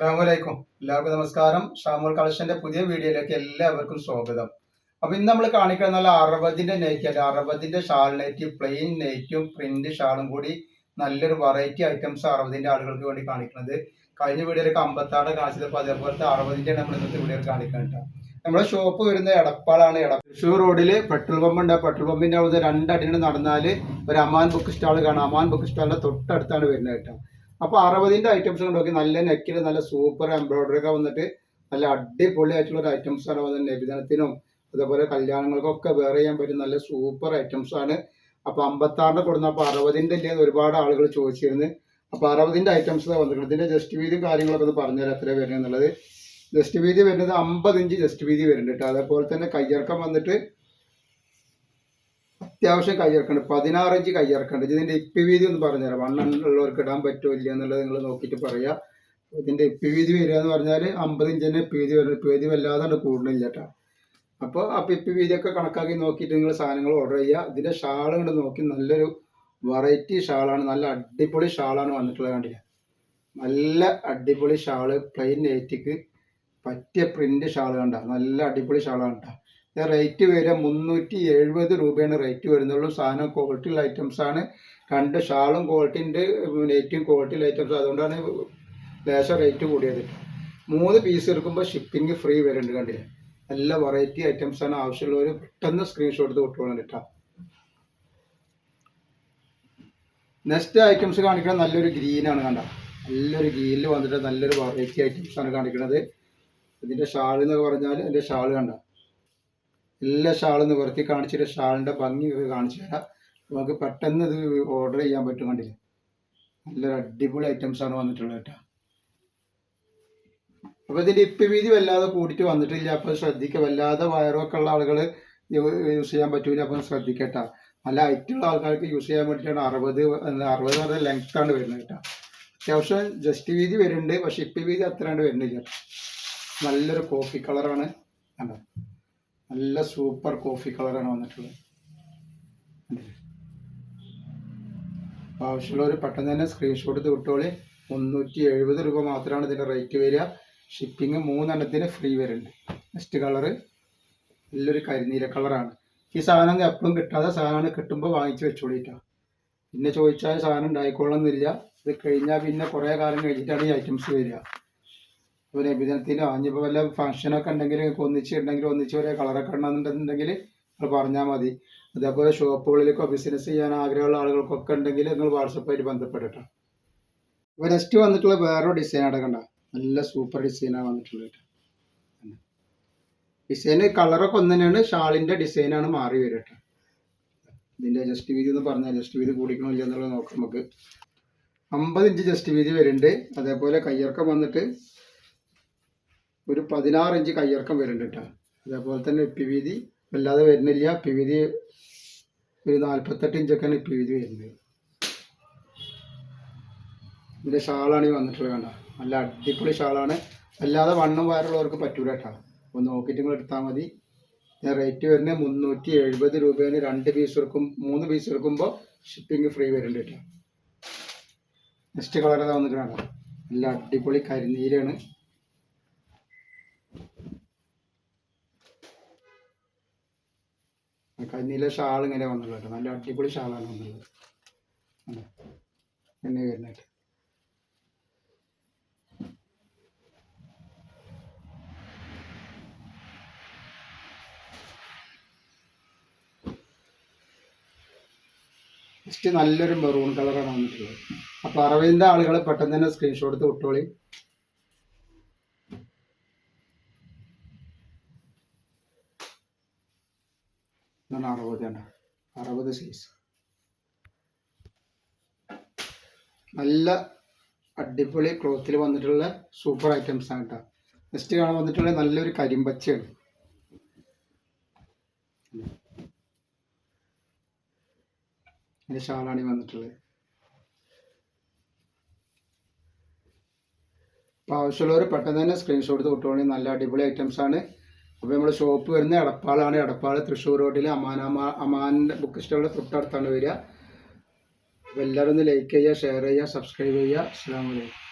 അസ്സാമലൈക്കും എല്ലാവർക്കും നമസ്കാരം. ഷാമുൽ കളക്ഷന്റെ പുതിയ വീഡിയോയിലേക്ക് എല്ലാവർക്കും സ്വാഗതം. അപ്പൊ ഇന്ന് നമ്മൾ കാണിക്കുന്ന നല്ല അറുപതിന്റെ നെറ്റ് ആയിട്ട് അറുപതിന്റെ ഷാൾ നെറ്റ് പ്ലെയിൻ നെറ്റും പ്രിന്റ് ഷാളും കൂടി നല്ലൊരു വെറൈറ്റി ഐറ്റംസ് അറുപതിന്റെ ആളുകൾക്ക് വേണ്ടി കാണിക്കുന്നത്. കഴിഞ്ഞ വീഡിയോയിലൊക്കെ അമ്പത്താറ് കാണിച്ചപ്പോൾ അതേപോലത്തെ അറുപതിന്റെ നമ്മൾ ഇന്നത്തെ വീഡിയോ കാണിക്കുന്നുണ്ട് നമ്മുടെ ഷോപ്പ് വരുന്നത് എടപ്പാളാണ്. എട തൃശ്ശൂർ റോഡിൽ പെട്രോൾ പമ്പ് ഉണ്ട്. പെട്രോൾ പമ്പിന്റെ അവിടെ രണ്ടടിന് നടന്നാൽ ഒരു അമാൻ ബുക്ക് സ്റ്റാൾ കാണാം. അമാൻ ബുക്ക് സ്റ്റാളിന്റെ തൊട്ടടുത്താണ് വരുന്നത് കേട്ടോ അപ്പൊ അറുപതിന്റെ ഐറ്റംസ് നോക്കി നല്ല നെക്കിൽ നല്ല സൂപ്പർ എംബ്രോയിഡറി ഒക്കെ വന്നിട്ട് നല്ല അടിപൊളി ആയിട്ടുള്ള ഒരു ഐറ്റംസ് ആണ് വന്നത് നബിദിനത്തിനും അതുപോലെ കല്യാണങ്ങൾക്കൊക്കെ വേറെ ചെയ്യാൻ പറ്റും നല്ല സൂപ്പർ ഐറ്റംസ് ആണ്. അപ്പൊ അമ്പത്താറിന് കൊടുന്നപ്പോൾ അറുപതിന്റെ ഇല്ലേ ഒരുപാട് ആളുകൾ ചോദിച്ചിരുന്നു. അപ്പൊ അറുപതിന്റെ ഐറ്റംസ് വന്നിട്ടുണ്ട് ഇതിന്റെ ജസ്റ്റ് വീതിയും കാര്യങ്ങളൊക്കെ ഒന്ന് പറഞ്ഞുതരാം എത്ര വരുന്നത് ജസ്റ്റ് വീതി വരുന്നത് അമ്പത് ഇഞ്ച് ജസ്റ്റ് വീതി വരുന്നുണ്ട് അതേപോലെ തന്നെ കയ്യിറക്കം വന്നിട്ട് അത്യാവശ്യം കയ്യിറക്കുന്നുണ്ട് പതിനാറ് ഇഞ്ച് കയ്യിറക്കുന്നുണ്ട് ഇതിന്റെ ഇപ്പി വീതി ഒന്ന് പറഞ്ഞുതരാം വണ്ണുള്ളവർക്ക് ഇടാൻ പറ്റുമോ ഇല്ല എന്നുള്ളത് നിങ്ങൾ നോക്കിയിട്ട് പറയാ. ഇതിന്റെ ഇപ്പി വീതി വരിക എന്ന് പറഞ്ഞാൽ അമ്പത് ഇഞ്ച് തന്നെ ഇപ്പി വീതി വരുന്നത് ഇപ്പി വീതി വല്ലാതെ കൂടുന്നില്ല കേട്ടോ അപ്പോൾ ആ ഇപ്പി വീതിയൊക്കെ കണക്കാക്കി നോക്കിയിട്ട് നിങ്ങൾ സാധനങ്ങൾ ഓർഡർ ചെയ്യുക. ഇതിന്റെ ഷാൾ കൊണ്ട് നോക്കി നല്ലൊരു വെറൈറ്റി ഷാളാണ്. നല്ല അടിപൊളി ഷാളാണ് വന്നിട്ടുള്ളത് കണ്ടില്ല? നല്ല അടിപൊളി ഷാൾ പ്ലെയിൻ നെറ്റിക്ക് പറ്റിയ പ്രിന്റ് ഷാൾ കണ്ട. നല്ല അടിപൊളി ഷാളാണ് കേട്ടോ റേറ്റ് വരെ മുന്നൂറ്റി എഴുപത് രൂപയാണ് റേറ്റ് വരുന്നുള്ളൂ. സാധനം ക്വാളിറ്റി ഐറ്റംസ് ആണ്. രണ്ട് ഷാളും ക്വാളിറ്റിന്റെ നെറ്റും ക്വാളിറ്റി ഐറ്റംസ് അതുകൊണ്ടാണ് ലേശം റേറ്റ് കൂടിയത്. മൂന്ന് പീസ് എടുക്കുമ്പോൾ ഷിപ്പിംഗ് ഫ്രീ വരുന്നുണ്ട് കണ്ടില്ലേ? നല്ല വെറൈറ്റി ഐറ്റംസ് ആണ്. ആവശ്യമുള്ളവർ പെട്ടെന്ന് സ്ക്രീൻഷോട്ട് എടുത്ത് വിട്ടോളാം കേട്ടോ. നെക്സ്റ്റ് ഐറ്റംസ് കാണിക്കുന്നത് നല്ലൊരു ഗ്രീനാണ് കണ്ട? നല്ലൊരു ഗ്രീനിൽ വന്നിട്ട് നല്ലൊരു വെറൈറ്റി ഐറ്റംസ് ആണ് കാണിക്കുന്നത് ഇതിന്റെ ഷാൾ എന്നൊക്കെ പറഞ്ഞാൽ എന്റെ ഷാൾ കണ്ട? എല്ലാ ഷാളും നിവർത്തി കാണിച്ചിട്ട് ഷാളിന്റെ ഭംഗി കാണിച്ചു തരാം. നമുക്ക് പെട്ടെന്ന് ഇത് ഓർഡർ ചെയ്യാൻ പറ്റും കണ്ടില്ലേ? നല്ലൊരു അടിപൊളി ഐറ്റംസ് ആണ് വന്നിട്ടുള്ളത് കേട്ടോ. അപ്പോൾ ഇതിന്റെ ഇപ്പ് വീതി വല്ലാതെ കൂടിയിട്ട് വന്നിട്ടില്ല. അപ്പോൾ ശ്രദ്ധിക്കുക വല്ലാതെ വയറൊക്കെ ഉള്ള ആളുകൾ യൂസ് ചെയ്യാൻ പറ്റൂല. അപ്പം ശ്രദ്ധിക്കട്ടോ. നല്ല ഹൈറ്റുള്ള ആൾക്കാർക്ക് യൂസ് ചെയ്യാൻ വേണ്ടിയിട്ടാണ് അറുപത് അറുപത് ലെങ്ത് ആണ് വരുന്നത് കേട്ടോ. അത്യാവശ്യം ജസ്റ്റ് വീതി വരുന്നുണ്ട്. പക്ഷെ ഇപ്പ് വീതി അത്രയാണ്ട് വരുന്നില്ല. നല്ലൊരു കോഫി കളറാണ് കണ്ടോ? നല്ല സൂപ്പർ കോഫി കളറാണ് വന്നിട്ടുള്ളത്. അപ്പോൾ ആവശ്യമുള്ളവർ പെട്ടെന്ന് തന്നെ സ്ക്രീൻഷോട്ട് എടുത്ത് വിട്ടോളി. മുന്നൂറ്റി എഴുപത് രൂപ മാത്രമാണ് ഇതിന്റെ റേറ്റ് വരിക. ഷിപ്പിംഗ് മൂന്നെണ്ണത്തിന് ഫ്രീ വരുന്നുണ്ട്. നെക്സ്റ്റ് കളറ് നല്ലൊരു കരിനീല കളറാണ് ഈ സാധനം എപ്പോഴും കിട്ടാതെ സാധനം കിട്ടുമ്പോൾ വാങ്ങിച്ച് വെച്ചോളിട്ടാ പിന്നെ ചോദിച്ചാൽ സാധനം ഉണ്ടായിക്കൊള്ളുന്നില്ല ഇത് കഴിഞ്ഞാൽ പിന്നെ കുറേ കാലം കഴിഞ്ഞിട്ടാണ് ഈ ഐറ്റംസ് വരിക. ഇപ്പോൾ നബിദിനത്തിലോ ഇനിയിപ്പോൾ വല്ല ഫംഗ്ഷനൊക്കെ ഉണ്ടെങ്കിൽ നിങ്ങൾക്ക് ഒന്നിച്ചിട്ടുണ്ടെങ്കിൽ ഒന്നിച്ച് ഒരേ കളറൊക്കെ ഉണ്ടെന്നുണ്ടെങ്കിൽ നിങ്ങൾ പറഞ്ഞാൽ മതി. അതേപോലെ ഷോപ്പുകളിലേക്കോ ബിസിനസ് ചെയ്യാൻ ആഗ്രഹമുള്ള ആളുകൾക്കൊക്കെ ഉണ്ടെങ്കിൽ നിങ്ങൾ വാട്സപ്പായിട്ട് ബന്ധപ്പെടട്ടോ ഇപ്പോൾ നെക്സ്റ്റ് വന്നിട്ടുള്ള വേറൊരു ഡിസൈൻ അടക്കണ്ട നല്ല സൂപ്പർ ഡിസൈനാണ് വന്നിട്ടുള്ളത് ഡിസൈൻ കളറൊക്കെ ഒന്ന് തന്നെയാണ് ഷാളിന്റെ ഡിസൈനാണ് മാറി വരിക ഇതിന്റെ ജസ്റ്റ് വീതി എന്ന് പറഞ്ഞാൽ ജസ്റ്റ് വീതി കൂടിക്കണമില്ല എന്നുള്ളത് നോക്കാം നമുക്ക്. അമ്പത് ഇഞ്ച് ജസ്റ്റ് വീതി വരുന്നുണ്ട്. അതേപോലെ കയ്യിറക്കം വന്നിട്ട് ഒരു പതിനാറ് ഇഞ്ച് കയ്യിറക്കം വരുന്നുണ്ട് കേട്ടോ. അതേപോലെ തന്നെ ഇപ്പി വീതി വല്ലാതെ വരുന്നില്ല. ഇപ്പി വീതി ഒരു നാൽപ്പത്തെട്ട് ഇഞ്ചൊക്കെയാണ് ഇപ്പി വീതി വരുന്നത്. ഇതിന്റെ ഷാളാണ് ഈ വന്നിട്ടുള്ളത് കണ്ട? നല്ല അടിപൊളി ഷാളാണ്. അല്ലാതെ വണ്ണം വയറുള്ളവർക്ക് പറ്റൂല കേട്ടോ. ഒന്ന് നോക്കിയിട്ട് നിങ്ങൾ എടുത്താൽ മതി. ഞാൻ റേറ്റ് വരുന്നത് മുന്നൂറ്റി എഴുപത് രൂപയാണ്. രണ്ട് പീസ് എടുക്കും മൂന്ന് പീസ് എടുക്കുമ്പോൾ ഷിപ്പിംഗ് ഫ്രീ വരുന്നുണ്ട് കേട്ടോ. നെക്സ്റ്റ് കളർ ഏതാ വന്നിട്ടുണ്ടോ നല്ല അടിപൊളി കരിനീരാണ് കരിനീല ഷാൾ ഇങ്ങനെ വന്നുള്ളത് നല്ല അടിപൊളി ഷാളാണ് വന്നുള്ളത്? എന്നെ വരുന്നത് ജസ്റ്റ് നല്ലൊരു മെറൂൺ കളറാണ് വന്നിട്ടുള്ളത്. അപ്പോൾ അറുപതിന്റെ ആളുകൾ പെട്ടെന്ന് തന്നെ സ്ക്രീൻഷോട്ട് എടുത്ത് വിട്ടോളി. ഇതാണ് അറുപത് ആണ് അറുപത് സൈസ് നല്ല അടിപൊളി ക്ലോത്തിൽ വന്നിട്ടുള്ള സൂപ്പർ ഐറ്റംസ് ആണ് കേട്ടോ നെക്സ്റ്റ് കാണാൻ വന്നിട്ടുള്ള നല്ലൊരു കരിമ്പച്ചയാണ്. ഷാളാണി വന്നിട്ടുള്ളത്. അപ്പോൾ ആവശ്യമുള്ളവർ പെട്ടെന്ന് തന്നെ സ്ക്രീൻഷോട്ട് കൊടുത്തോളി നല്ല അടിപൊളി ഐറ്റംസ് ആണ്. അപ്പോൾ നമ്മുടെ ഷോപ്പ് വരുന്ന എടപ്പാളാണ്. എടപ്പാൾ തൃശ്ശൂർ റോഡിൽ അമാൻ അമാ- ബുക്ക് സ്റ്റോളിന്റെ തൊട്ടടുത്താണ് വരിക. അപ്പോൾ എല്ലാവരും ഒന്ന് ലൈക്ക് ചെയ്യുക ഷെയർ ചെയ്യുക സബ്സ്ക്രൈബ് ചെയ്യുക. അസ്സാം വലൈക്കും